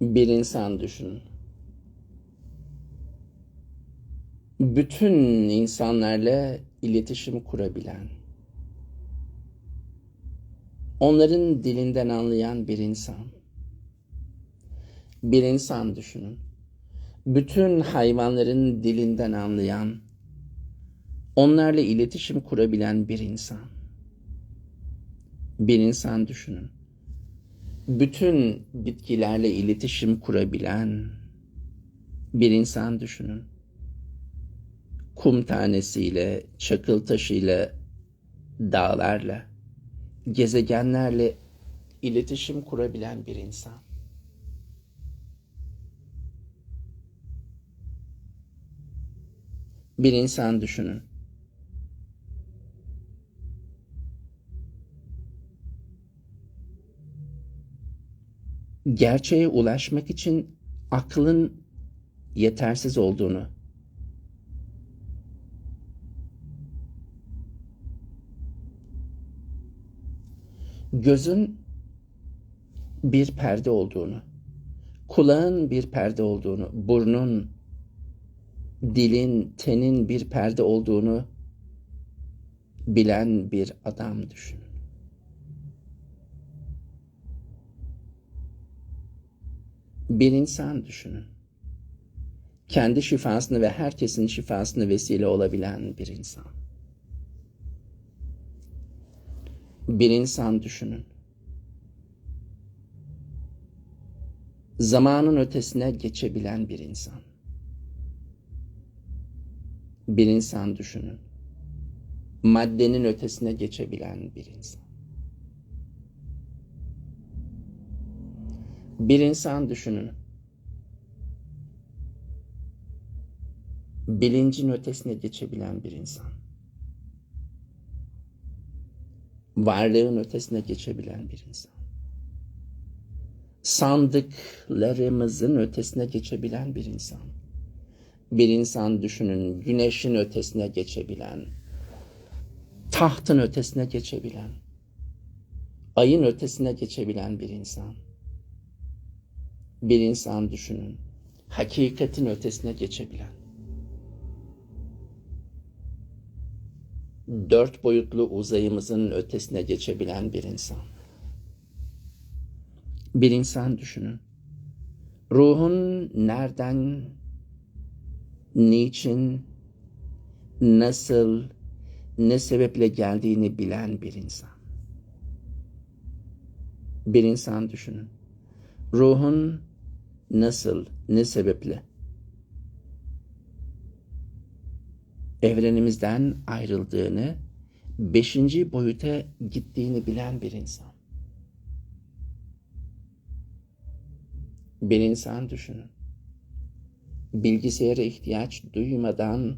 Bir insan düşünün. Bütün insanlarla iletişim kurabilen, onların dilinden anlayan bir insan. Bir insan düşünün. Bütün hayvanların dilinden anlayan, onlarla iletişim kurabilen bir insan. Bir insan düşünün. Bütün bitkilerle iletişim kurabilen bir insan düşünün. Kum tanesiyle, çakıl taşıyla, dağlarla, gezegenlerle iletişim kurabilen bir insan. Bir insan düşünün. Gerçeğe ulaşmak için aklın yetersiz olduğunu, gözün bir perde olduğunu, kulağın bir perde olduğunu, burnun, dilin, tenin bir perde olduğunu bilen bir adam düşünün. Bir insan düşünün. Kendi şifasını ve herkesin şifasını vesile olabilen bir insan. Bir insan düşünün. Zamanın ötesine geçebilen bir insan. Bir insan düşünün. Maddenin ötesine geçebilen bir insan. Bir insan düşünün. Bilincin ötesine geçebilen bir insan. Varlığın ötesine geçebilen bir insan. Sandıklarımızın ötesine geçebilen bir insan. Bir insan düşünün güneşin ötesine geçebilen, tahtın ötesine geçebilen, ayın ötesine geçebilen bir insan. Bir insan düşünün, hakikatin ötesine geçebilen, dört boyutlu uzayımızın ötesine geçebilen bir insan. Bir insan düşünün, ruhun nereden, niçin, nasıl, ne sebeple geldiğini bilen bir insan. Bir insan düşünün. Ruhun nasıl, ne sebeple evrenimizden ayrıldığını, beşinci boyuta gittiğini bilen bir insan. Bir insan düşünün. Bilgisayara ihtiyaç duymadan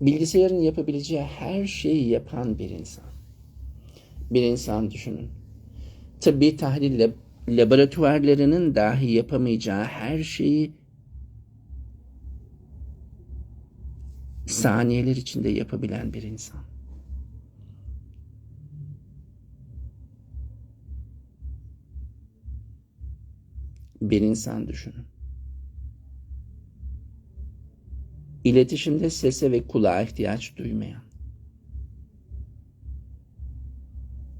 bilgisayarın yapabileceği her şeyi yapan bir insan. Bir insan düşünün. Tıbbi tahlil laboratuvarlarının dahi yapamayacağı her şeyi saniyeler içinde yapabilen bir insan. Bir insan düşünün. İletişimde sese ve kulağa ihtiyaç duymayan.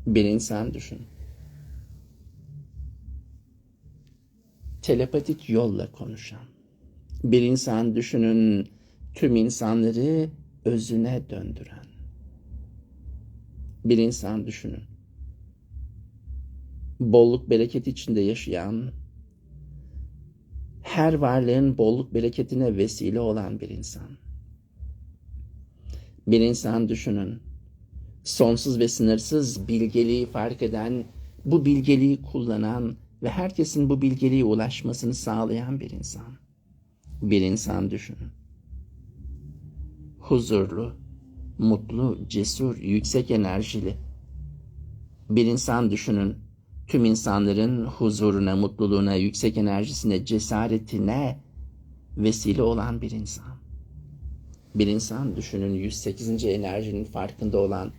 Bir insan düşün. Telepatik yolla konuşan. Bir insan düşünün tüm insanları özüne döndüren. Bir insan düşünün. Bolluk bereket içinde yaşayan, her varlığın bolluk bereketine vesile olan bir insan. Bir insan düşünün. Sonsuz ve sınırsız bilgeliği fark eden, bu bilgeliği kullanan ve herkesin bu bilgeliğe ulaşmasını sağlayan bir insan. Bir insan düşünün huzurlu, mutlu, cesur, yüksek enerjili. Bir insan düşünün, tüm insanların huzuruna, mutluluğuna, yüksek enerjisine, cesaretine vesile olan bir insan. Bir insan düşünün 108. enerjinin farkında olan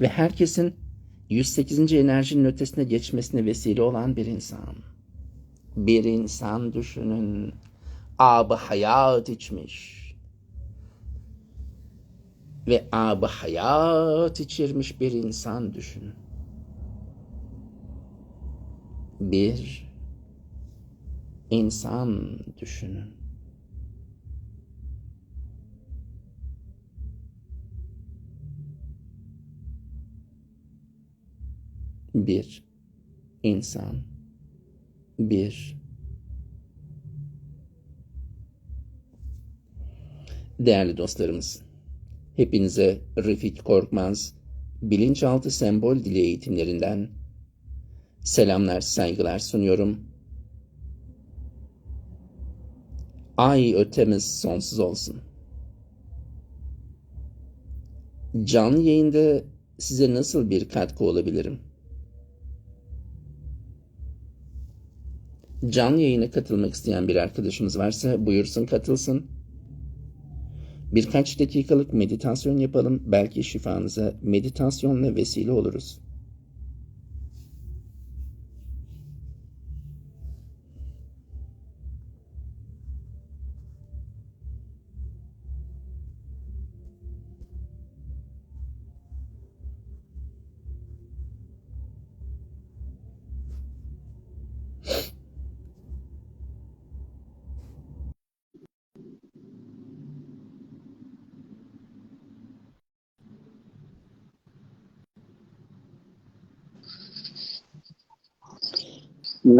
ve herkesin 108. enerjinin ötesine geçmesine vesile olan bir insan. Bir insan düşünün. Abı hayat içmiş. Ve abı hayat içirmiş bir insan düşünün. Bir insan düşünün. Bir insan. Bir. Değerli dostlarımız, hepinize Refik Korkmaz bilinçaltı sembol dili eğitimlerinden selamlar, saygılar sunuyorum. Ay ötemiz sonsuz olsun. Canlı yayında size nasıl bir katkı olabilirim? Canlı yayına katılmak isteyen bir arkadaşımız varsa buyursun katılsın. Birkaç dakikalık meditasyon yapalım. Belki şifanıza meditasyonla vesile oluruz.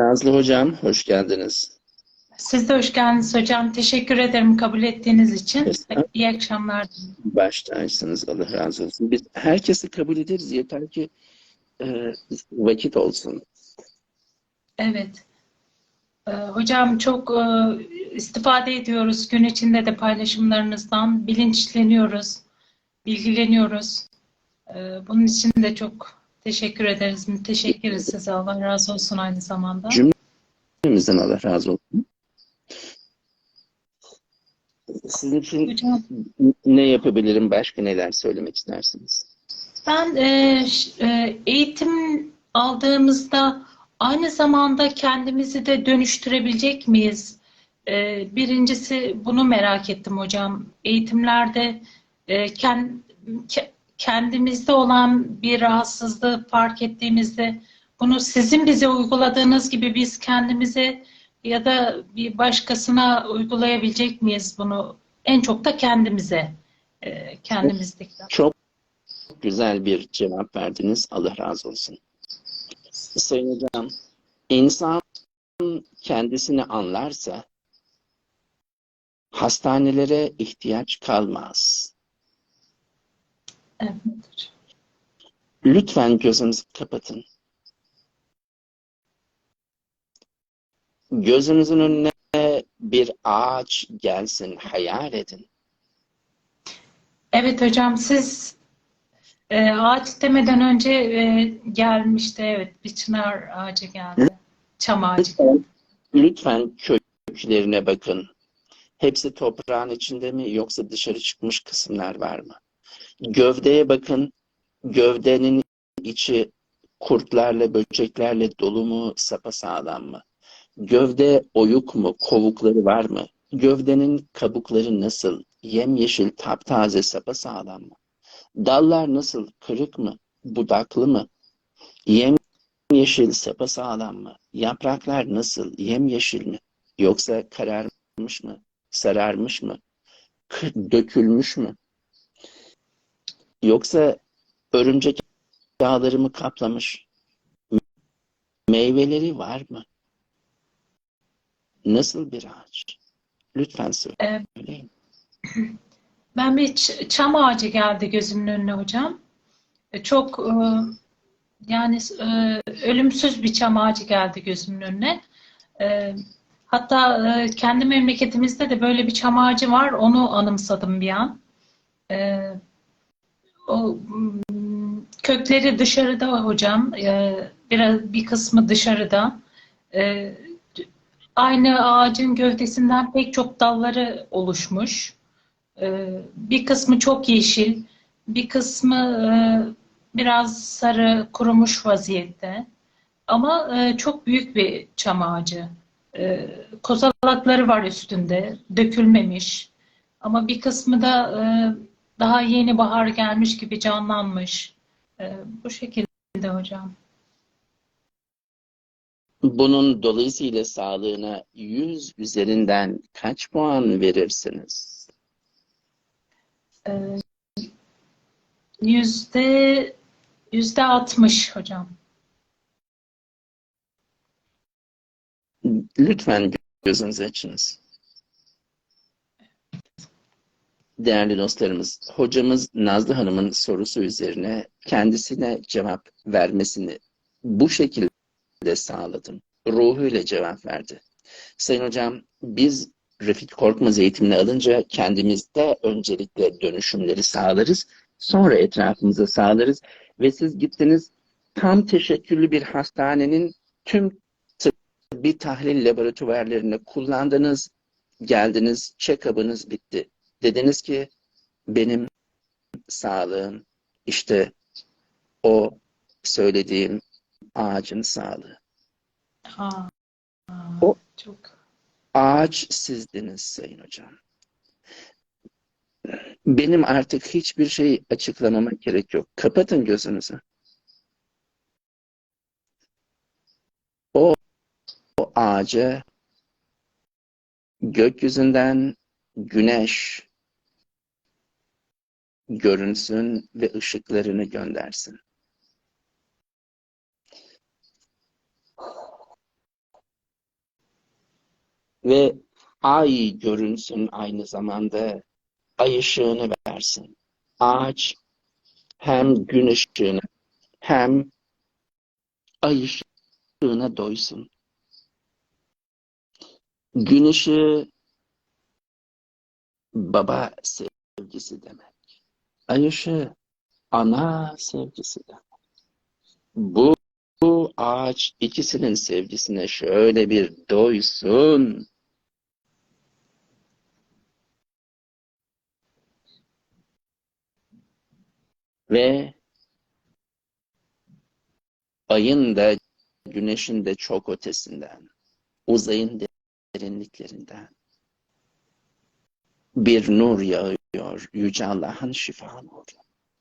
Nazlı Hocam, hoş geldiniz. Siz de hoş geldiniz hocam. Teşekkür ederim kabul ettiğiniz için. İyi akşamlar. Baş tacısınız, Allah razı olsun. Biz herkesi kabul ederiz, yeter ki e, vakit olsun. Evet. Ee, hocam çok e, istifade ediyoruz. Gün içinde de paylaşımlarınızdan bilinçleniyoruz, bilgileniyoruz. Ee, bunun için de çok teşekkür ederiz. Müteşekkiriz size. Allah razı olsun aynı zamanda. Cümlemizden Allah razı olsun. Sizin için Hocam ne yapabilirim, başka neler söylemek istersiniz? Ben e, ş- e, eğitim aldığımızda aynı zamanda kendimizi de dönüştürebilecek miyiz? E, birincisi bunu merak ettim hocam. Eğitimlerde e, ken- ke- kendimizde olan bir rahatsızlığı fark ettiğimizde bunu sizin bize uyguladığınız gibi biz kendimize ya da bir başkasına uygulayabilecek miyiz bunu? En çok da kendimize, e, kendimizdeki. Çok güzel bir cevap verdiniz. Allah razı olsun. Sayın Hocam, insan kendisini anlarsa hastanelere ihtiyaç kalmaz. Evet. Lütfen gözünüzü kapatın. Gözünüzün önüne bir ağaç gelsin, hayal edin. Evet hocam siz e, ağaç demeden önce e, gelmişti evet bir çınar ağacı geldi. Çam ağacı. Lütfen, lütfen köklerine bakın. Hepsi toprağın içinde mi yoksa dışarı çıkmış kısımlar var mı? Gövdeye bakın. Gövdenin içi kurtlarla, böceklerle dolu mu, sapasağlam mı? Gövde oyuk mu, kovukları var mı? Gövdenin kabukları nasıl? Yemyeşil, taptaze, sapasağlam mı? Dallar nasıl? Kırık mı? Budaklı mı? Yemyeşil, sapasağlam mı? Yapraklar nasıl? Yemyeşil mi? Yoksa kararmış mı? Sararmış mı? Dökülmüş mü? Yoksa örümcek yağları mı kaplamış? Meyveleri var mı? Nasıl bir ağaç? Lütfen söyleyin. Ben bir çam ağacı geldi gözümün önüne hocam. E, Çok e, yani e, ölümsüz bir çam ağacı geldi gözümün önüne. Hatta kendi memleketimizde de böyle bir çam ağacı var. Onu anımsadım bir an. E, O kökleri dışarıda hocam. E, Biraz bir kısmı dışarıda. E, Aynı ağacın gövdesinden pek çok dalları oluşmuş. Ee, Bir kısmı çok yeşil, bir kısmı e, biraz sarı, kurumuş vaziyette. Ama e, çok büyük bir çam ağacı. E, kozalakları var üstünde, dökülmemiş. Ama bir kısmı da e, daha yeni bahar gelmiş gibi canlanmış. E, bu şekilde hocam. Bunun dolayısıyla sağlığına 100 üzerinden kaç puan verirsiniz? E, yüzde yüzde 60 hocam. Lütfen gözünüzü açınız. Değerli dostlarımız, hocamız Nazlı Hanım'ın sorusu üzerine kendisine cevap vermesini bu şekilde sağladım. Ruhuyla cevap verdi. Sayın hocam, biz Refik Korkmaz eğitimini alınca kendimizde öncelikle dönüşümleri sağlarız. Sonra etrafımıza sağlarız. Ve siz gittiniz tam teşekküllü bir hastanenin tüm bir tahlil laboratuvarlarını kullandınız, geldiniz, check-up'ınız bitti. Dediniz ki benim sağlığım işte o söylediğim ağacın sağlığı. Ha, O- çok Ağaç sizdiniz Sayın Hocam. Benim artık hiçbir şey açıklamama gerek yok. Kapatın gözünüzü. O, o ağaca gökyüzünden güneş görünsün ve ışıklarını göndersin. Ve ay görünsün aynı zamanda ay ışığını versin. Ağaç hem gün ışığına hem ay ışığına doysun. Gün ışığı baba sevgisi demek. Ay ışığı ana sevgisi demek. Bu, bu ağaç ikisinin sevgisine şöyle bir doysun. Ve ayın da güneşin de çok ötesinden, uzayın derinliklerinden bir nur yağıyor Yüce Allah'ın şifa nuru.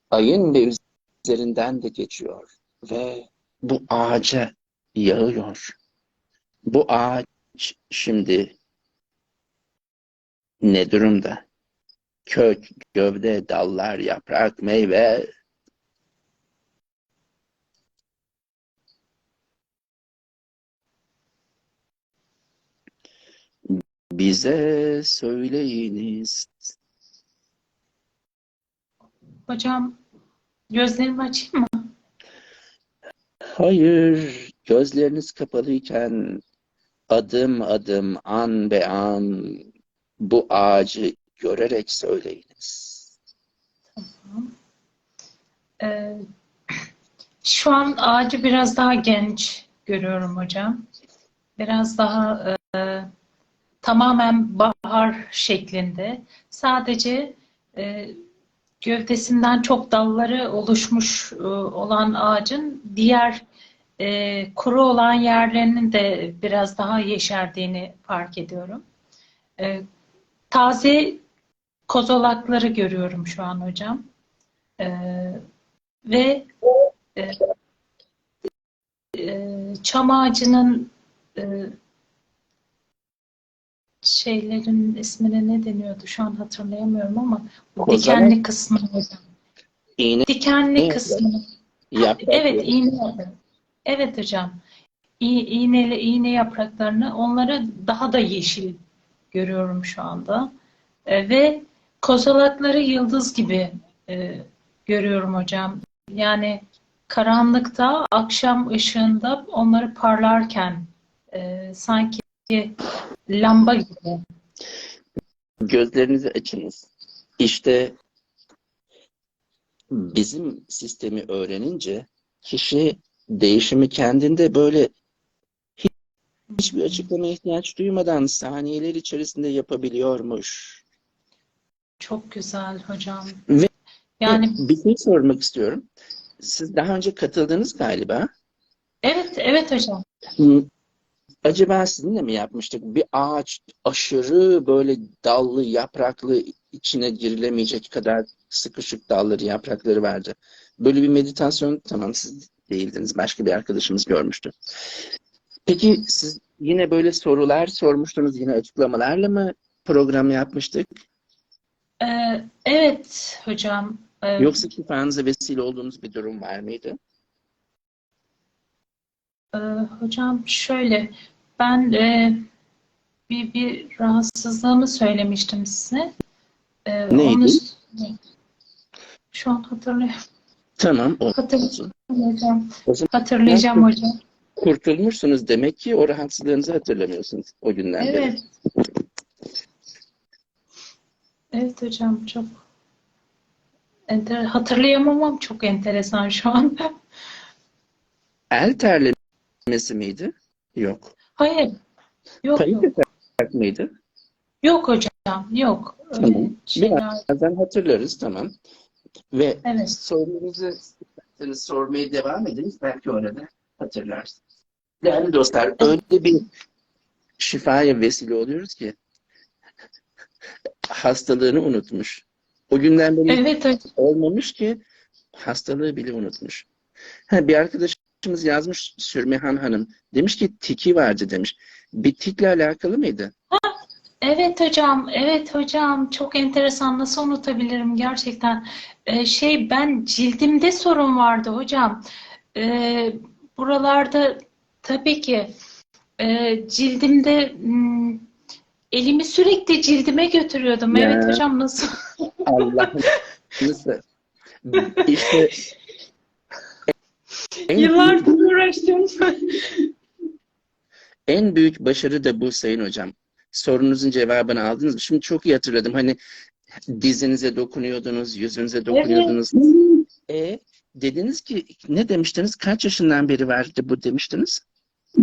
Ayın da üzerinden de geçiyor ve bu ağaca yağıyor. Bu ağaç şimdi ne durumda? Kök, gövde, dallar, yaprak, meyve bize söyleyiniz. Hocam gözlerimi açayım mı? Hayır, gözleriniz kapalıyken adım adım, an be an bu ağacı görerek söyleyiniz. Ee, şu an ağacı biraz daha genç görüyorum hocam. Biraz daha e, tamamen bahar şeklinde. Sadece e, gövdesinden çok dalları oluşmuş e, olan ağacın diğer e, kuru olan yerlerinin de biraz daha yeşerdiğini fark ediyorum. E, taze kozolakları görüyorum şu an hocam. E, ve e, e, çam ağacının e, şeylerin ismine ne deniyordu şu an hatırlayamıyorum ama Kozalak. dikenli kısmı hocam. İğne Dikenli Evet. kısmı. yaprak Evet, iğne. Evet hocam. İ- iğneli iğne yapraklarını onları daha da yeşil görüyorum şu anda. E, ve kozalakları yıldız gibi e, görüyorum hocam. Yani karanlıkta, akşam ışığında onları parlarken e, sanki lamba gibi. Gözlerinizi açınız. İşte bizim sistemi öğrenince kişi değişimi kendinde böyle hiç- hiçbir açıklama ihtiyaç duymadan saniyeler içerisinde yapabiliyormuş. Çok güzel hocam. Ve- Yani Bir şey sormak istiyorum. siz daha önce katıldınız galiba. Evet, evet hocam. Acaba sizinle mi yapmıştık? Bir ağaç aşırı böyle dallı, yapraklı, içine girilemeyecek kadar sıkışık dalları, yaprakları vardı. Böyle bir meditasyon, tamam siz değildiniz, başka bir arkadaşımız görmüştü. Peki siz yine böyle sorular sormuştunuz, yine açıklamalarla mı program yapmıştık? Ee, evet hocam. Ee, Yoksa şifanıza vesile olduğunuz bir durum var mıydı? Ee, hocam şöyle, ben e, bir, bir rahatsızlığımı söylemiştim size. Ee, Neydi? onu şu an hatırlayamıyorum Tamam, o Hatırlayacağım hocam. O zaman Hatırlayacağım hocam. kurtulmuşsunuz demek ki o rahatsızlığınızı hatırlamıyorsunuz o günden beri. Evet. Evet hocam çok enter hatırlayamamam çok enteresan şu an. El terlemesi miydi? Yok. Hayır. Yok Kayıp yok. yatak mıydı? Yok hocam. Yok. Öyle Tamam. şeyler. Birazdan hatırlarız tamam. Ve Evet. isterseniz sormaya devam ediniz. Belki orada hatırlarsınız. Değerli dostlar öyle bir şifaya vesile oluyoruz ki hastalığını unutmuş. O günden beri Evet hocam. olmamış ki hastalığı bile unutmuş. Ha, bir arkadaşımız yazmış Sürmehan Hanım. Demiş ki tiki vardı demiş. Bir tikle alakalı mıydı? Evet hocam, evet hocam. Çok enteresan. Nasıl unutabilirim gerçekten? Ee, şey ben cildimde sorun vardı hocam. Ee, buralarda tabii ki e, cildimde hmm, elimi sürekli cildime götürüyordum. Ya. Evet hocam nasıl? Allah'ım. Nasıl? İşte en büyük, Yıllardır uğraştım. en büyük başarı da bu Sayın Hocam. Sorunuzun cevabını aldınız mı? Şimdi çok iyi hatırladım. Hani dizinize dokunuyordunuz, yüzünüze dokunuyordunuz. E dediniz ki ne demiştiniz? Kaç yaşından beri vardı bu demiştiniz?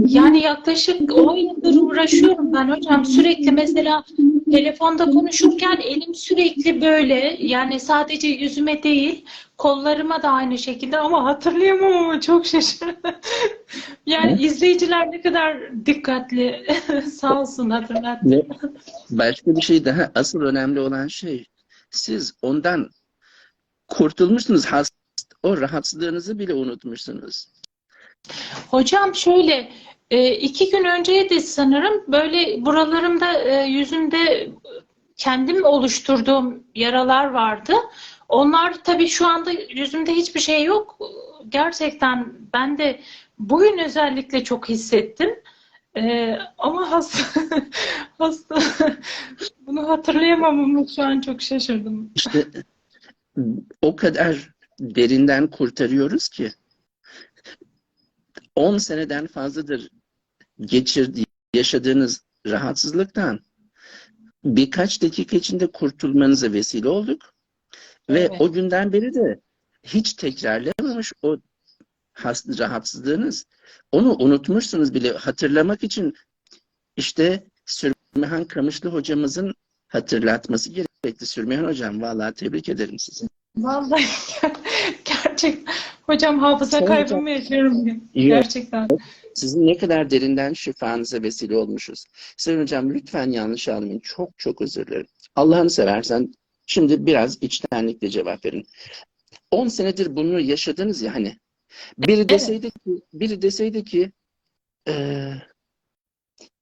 Yani yaklaşık 10 yıldır uğraşıyorum ben hocam. Sürekli mesela telefonda konuşurken elim sürekli böyle. Yani sadece yüzüme değil, kollarıma da aynı şekilde ama hatırlayamam ama çok şaşırdım. Yani izleyiciler ne kadar dikkatli. Sağ olsun hatırlattı. Başka bir şey daha asıl önemli olan şey siz ondan kurtulmuşsunuz. Hast o rahatsızlığınızı bile unutmuşsunuz. Hocam şöyle e, iki gün önceydi sanırım böyle buralarımda e, yüzümde kendim oluşturduğum yaralar vardı. Onlar tabii şu anda yüzümde hiçbir şey yok. Gerçekten ben de bugün özellikle çok hissettim. E, ama hasta, hasta bunu hatırlayamam ama şu an çok şaşırdım. İşte o kadar derinden kurtarıyoruz ki 10 seneden fazladır geçirdiği, yaşadığınız rahatsızlıktan birkaç dakika içinde kurtulmanıza vesile olduk. Ve Evet. o günden beri de hiç tekrarlamamış o has- rahatsızlığınız. Onu unutmuşsunuz bile hatırlamak için işte Sürmehan Kamışlı hocamızın hatırlatması gerekti. Sürmehan hocam vallahi tebrik ederim sizi. Vallahi gerçekten hocam hafıza Sayın kaybı hocam. mı yaşıyorum bugün? Gerçekten. Sizin ne kadar derinden şifanıza vesile olmuşuz. Sayın hocam lütfen yanlış anlamayın. Çok çok özür dilerim. Allah'ını seversen şimdi biraz içtenlikle cevap verin. 10 senedir bunu yaşadınız ya hani. Biri deseydi ki, biri deseydi ki eee,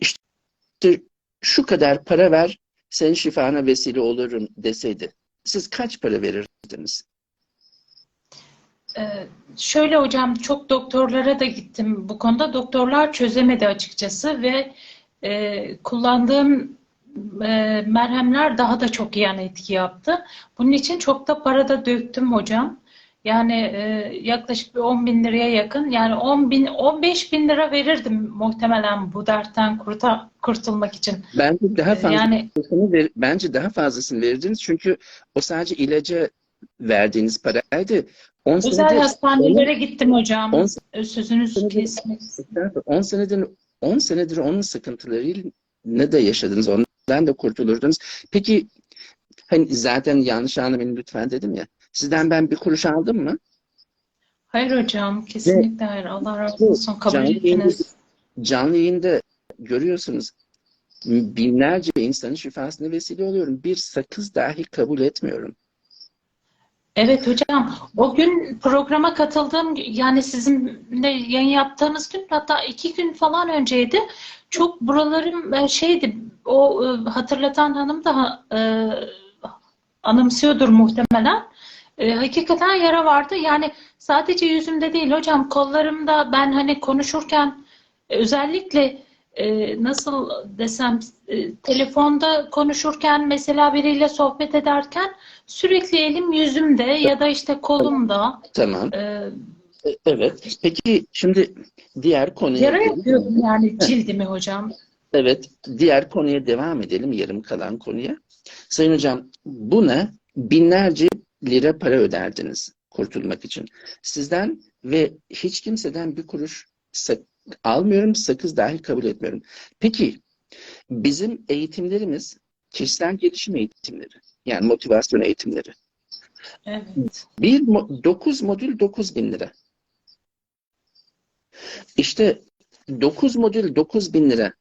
işte şu kadar para ver senin şifana vesile olurum deseydi. Siz kaç para verirdiniz? Ee, şöyle hocam çok doktorlara da gittim bu konuda. Doktorlar çözemedi açıkçası ve e, kullandığım e, merhemler daha da çok yan etki yaptı. Bunun için çok da para da döktüm hocam. Yani e, yaklaşık bir 10 bin liraya yakın. Yani 10 bin, 15 bin lira verirdim muhtemelen bu dertten kurta, kurtulmak için. Bence daha Ee, fazla Yani ver- bence daha fazlasını verirdiniz çünkü o sadece ilaca verdiğiniz paraydı. 10 özel senedir hastanelere gittim hocam. on Sözünüzü senedir- kesmek 10 senedir 10 senedir onun sıkıntılarıyla ne de yaşadınız. Ondan da kurtulurdunuz. Peki hani zaten yanlış anlamayın lütfen dedim ya. Sizden ben bir kuruş aldım mı? Hayır hocam, kesinlikle hayır. Allah razı olsun. Kabul Canlı ettiniz. Canlı yayında görüyorsunuz binlerce insanın şifasına vesile oluyorum. Bir sakız dahi kabul etmiyorum. Evet hocam, o gün programa katıldığım, yani sizinle yayın yaptığımız gün, hatta iki gün falan önceydi. Çok buralarım e, şeydi, o e, hatırlatan hanım da e, anımsıyordur muhtemelen. E, hakikaten yara vardı. Yani sadece yüzümde değil hocam, kollarımda ben hani konuşurken e, özellikle e, nasıl desem e, telefonda konuşurken mesela biriyle sohbet ederken sürekli elim yüzümde ya da işte kolumda Tamam. e, E- Evet. Peki şimdi diğer konuya yara gelelim. yapıyordum yani cildimi hocam. Evet, diğer konuya devam edelim, yarım kalan konuya. Sayın Hocam, buna binlerce lira para öderdiniz kurtulmak için. Sizden ve hiç kimseden bir kuruş almıyorum, sakız dahi kabul etmiyorum. Peki, bizim eğitimlerimiz kişisel gelişim eğitimleri, yani motivasyon eğitimleri. Evet. Bir mo- 9 modül 9 bin lira. İşte 9 modül 9 bin lira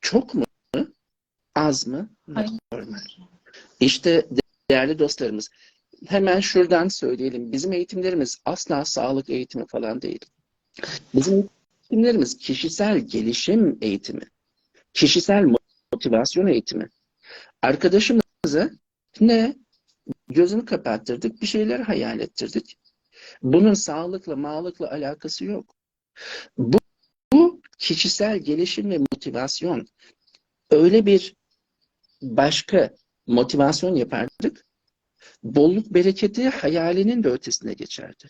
çok mu? Az mı? Normal. İşte değerli dostlarımız hemen şuradan söyleyelim. Bizim eğitimlerimiz asla sağlık eğitimi falan değil. Bizim eğitimlerimiz kişisel gelişim eğitimi. Kişisel motivasyon eğitimi. Arkadaşımıza ne? Gözünü kapattırdık, bir şeyler hayal ettirdik. Bunun sağlıkla, mağlıkla alakası yok. Bu, bu kişisel gelişim ve motivasyon. Öyle bir başka motivasyon yapardık. Bolluk bereketi hayalinin de ötesine geçerdi.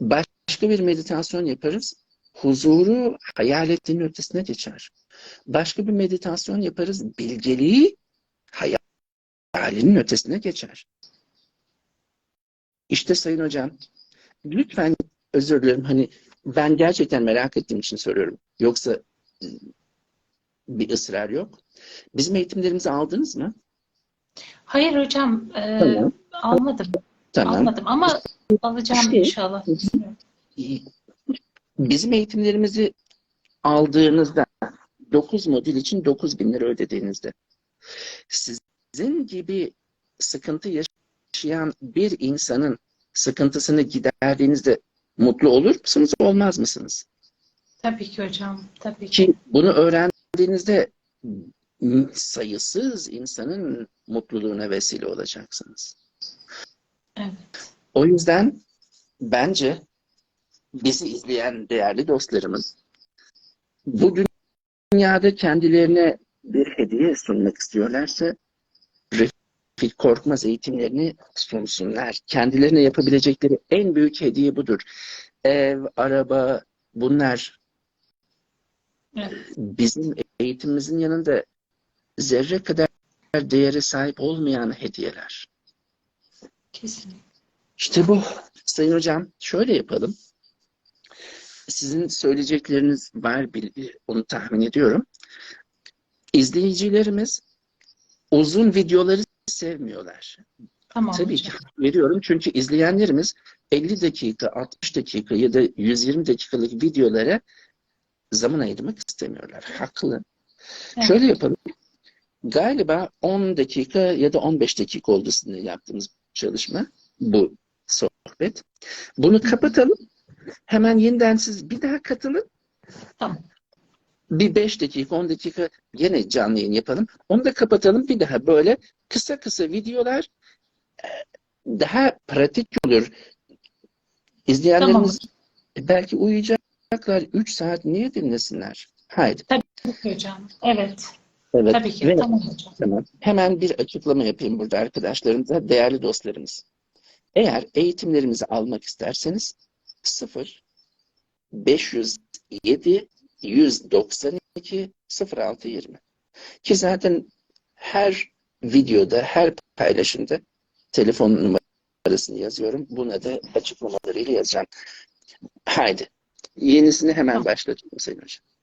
Başka bir meditasyon yaparız. Huzuru hayal ettiğinin ötesine geçer. Başka bir meditasyon yaparız. Bilgeliği hayalinin ötesine geçer. İşte Sayın Hocam, lütfen özür dilerim hani ben gerçekten merak ettiğim için soruyorum. Yoksa ıı, bir ısrar yok. Bizim eğitimlerimizi aldınız mı? Hayır hocam, e, Tamam. almadım. Tamam. Almadım ama alacağım İşte- inşallah. Bizim eğitimlerimizi aldığınızda 9 modül için 9 bin lira ödediğinizde sizin gibi sıkıntı yaşayan bir insanın sıkıntısını giderdiğinizde mutlu olur musunuz, olmaz mısınız? Tabii ki hocam, tabii ki. Ki bunu öğrendiğinizde sayısız insanın mutluluğuna vesile olacaksınız. Evet. O yüzden bence bizi izleyen değerli dostlarımız bu dünyada kendilerine bir hediye sunmak istiyorlarsa Refik Korkmaz eğitimlerini sunsunlar. Kendilerine yapabilecekleri en büyük hediye budur. Ev, araba bunlar Evet. bizim eğitimimizin yanında zerre kadar değere sahip olmayan hediyeler. Kesinlikle. İşte bu. Sayın Hocam şöyle yapalım. Sizin söyleyecekleriniz var, bil- onu tahmin ediyorum. İzleyicilerimiz uzun videoları sevmiyorlar. Tamam Tabii ki veriyorum çünkü izleyenlerimiz 50 dakika, 60 dakika ya da 120 dakikalık videolara zaman ayırmak istemiyorlar. Haklı. Evet. Şöyle yapalım. Galiba 10 dakika ya da 15 dakika oldu sizinle yaptığımız çalışma. Bu sohbet. Bunu kapatalım. Hemen yeniden siz bir daha katılın. Tamam. Bir 5 dakika, 10 dakika yine canlı yayın yapalım. Onu da kapatalım. Bir daha böyle kısa kısa videolar e, daha pratik olur. İzleyenlerimiz belki uyuyacaklar. 3 saat niye dinlesinler? Haydi. Tabii ki hocam. Evet. Evet. Tabii ki. Ve- Tamam hocam. Tamam. Hemen bir açıklama yapayım burada arkadaşlarımıza, değerli dostlarımız. Eğer eğitimlerimizi almak isterseniz 0 507 192 0620 ki zaten her videoda, her paylaşımda telefon numarasını yazıyorum. Buna da açıklamalarıyla yazacağım. Haydi. Yenisini hemen başlatıyorum Sayın Hocam.